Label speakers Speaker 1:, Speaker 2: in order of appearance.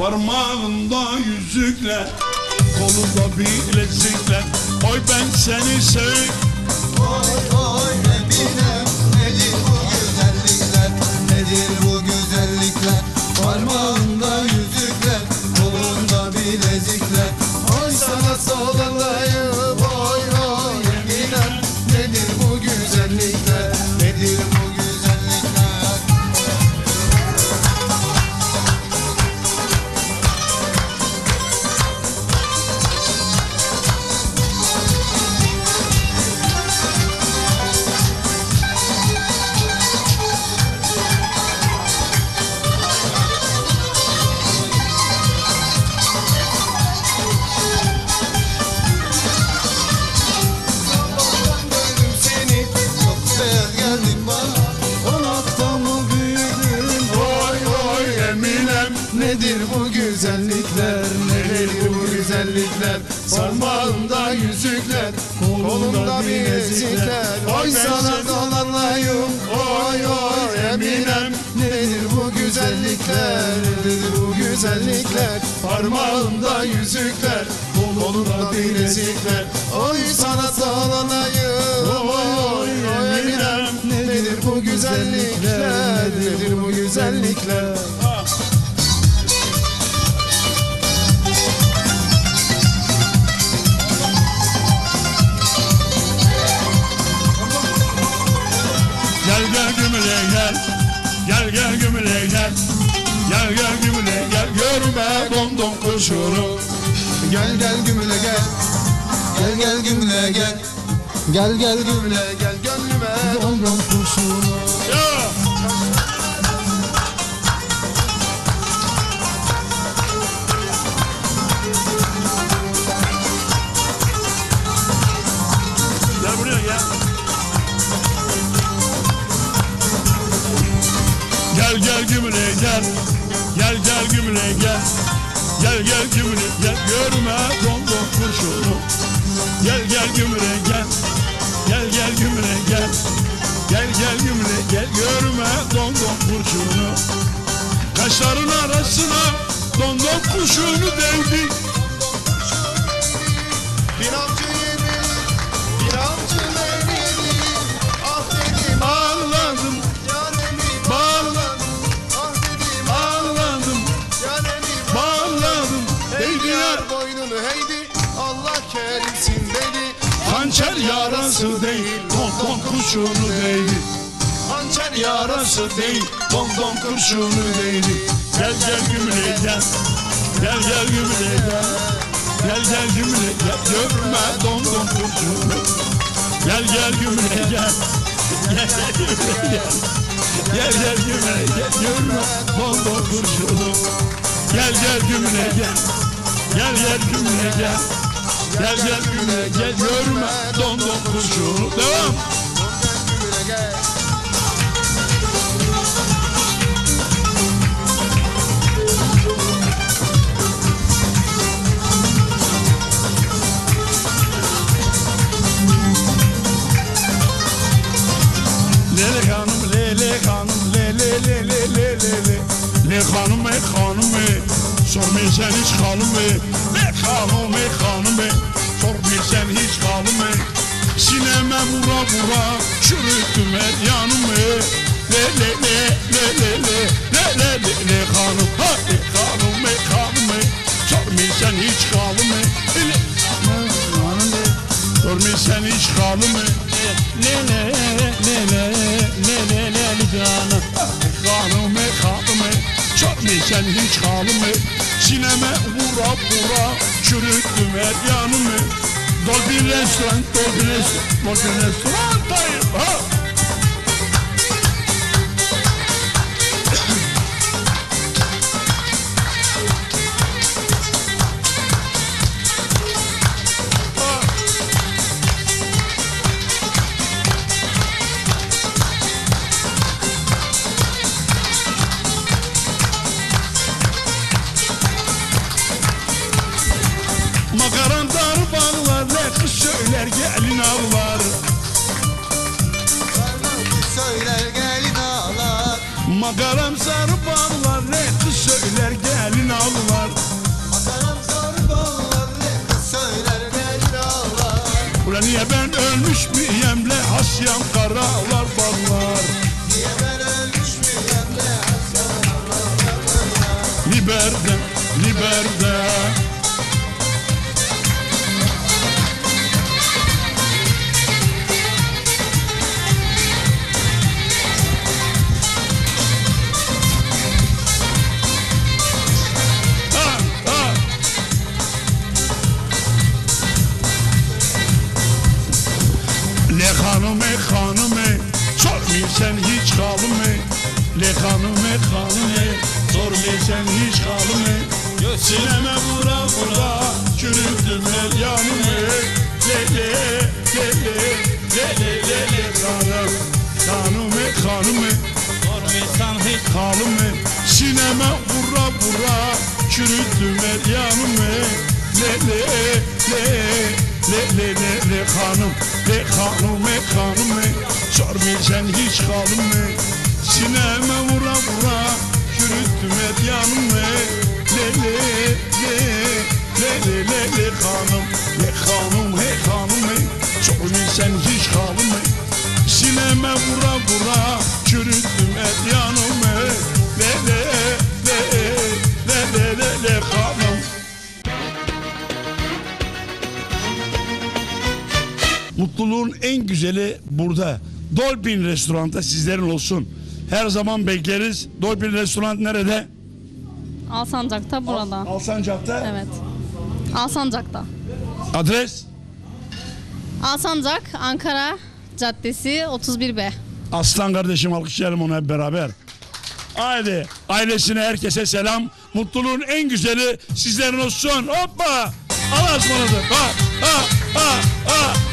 Speaker 1: Parmağında yüzükler Kolunda bilezikler. Oy ben seni sev
Speaker 2: Oy oy Eminem Nedir bu güzellikler? Nedir bu güzellikler? Parmağında yüzükler Kolunda bilezikler. Oy sana sallayayım Oy oy Eminem Nedir bu güzellikler? Nedir bu güzellikler Nedir bu güzellikler? Parmağında yüzükler Kolunda bilezikler Oy sana dolanayım Oy oy Eminem. Nedir bu güzellikler Nedir bu güzellikler? Parmağında yüzükler Kolunda bilezikler Oy sana dolanayım Oy oy Eminem. Nedir bu güzellikler Nedir bu güzellikler
Speaker 1: gel Gel gel gümüle gel. Gel gel gümüle gel. Görme dondon kuşunu
Speaker 2: Gel gel gümüle gel. Gel gel gümüle gel. Gel gel gümüle gel. Gönlüme dondon kurşunu
Speaker 1: Ya Gel Gel gümüle gel Görme dondon kurşunu. Gel gel gümüle gel. Gel gel gümüle gel. Gel gel gümüle gel Görme dondon kurşunu. Kaşların arasına dondon kuşunu değdi
Speaker 2: Kerimsin dedi.
Speaker 1: Hançer yarası değil Dondon kurşunu değdi
Speaker 2: Hançer
Speaker 1: Yarası değil Dondon kurşunu değdi Gel gel gümüle gel. Gel gel gümüle gel. Gel gel Görme dondon kurşunu. Gel gel gümüle gel. Gel gel gümüle gel. Gel gel Görme dondon kurşunu. Gel gel gümüle gel. Gel gel gümüle gel Gel gümüle gel Görme dondon kurşunu Devam.
Speaker 2: Gümüle gel
Speaker 1: Lele hanım lele hanım lele lele lele le Le hanım e hanım e Sormayı sen hiç hanım e Le hanım e hanım e Sormayı sen hiç hanım e Sineme vura vura Çürüttüm her yanımı Le le le le le le Le le le le hanım Ha le hanım e hanım e Sormayı sen hiç hanım e Le hanım e Sormayı sen hiç hanım e Le le le le le le le le canım Kanım e kanım e Çok mu sen hiç kanım e Sineme vura vura Çürüttüm her yanımı. Restoran, Dolby restoran Dolby restoran dayım ha Makaram gelin ağlar.
Speaker 2: Söyler gelin ağlar.
Speaker 1: Makaram sarı bağlar ne kız söyler gelin ağlar. Ballar
Speaker 2: Atarım zor ballar ne kız söyler ne ağlar.
Speaker 1: Ulan niye ben ölmüş müyem le hasyam karalar ballar?
Speaker 2: Niye ben ölmüş müyem ne
Speaker 1: Liberde, liberde Ha, Le hanım e hanım e Sormuyor sen hiç halım e Le hanım e hanım e Sormuyor sen hiç halım e Sineme vura vura Çürüttüm el yanım e Le le le le Le le le le hanım Hanım e hanım e
Speaker 3: Sormuyorsan hiç
Speaker 1: Halım e Sineme vura vura Çürüttüm el yanım e Le le le Le le le le hanım Le hanım e hanım. E sen hiç halım e Sineme vura vura Çürüttüm et yanım e le le Mutluluğun en güzeli burada. Dolphin Restorant'ta sizlerin olsun. Her zaman bekleriz. Dolphin Restoran nerede?
Speaker 4: Alsancak'ta burada.
Speaker 1: Alsancak'ta.
Speaker 4: Evet. Alsancak'ta.
Speaker 1: Adres?
Speaker 4: Alsancak Ankara Caddesi 31B.
Speaker 1: Aslan kardeşim alkışlayalım onu hep beraber. Haydi ailesine herkese selam. Mutluluğun en güzeli sizlerin olsun. Hoppa! Allah'a ısmarladık. Ha ha ha ha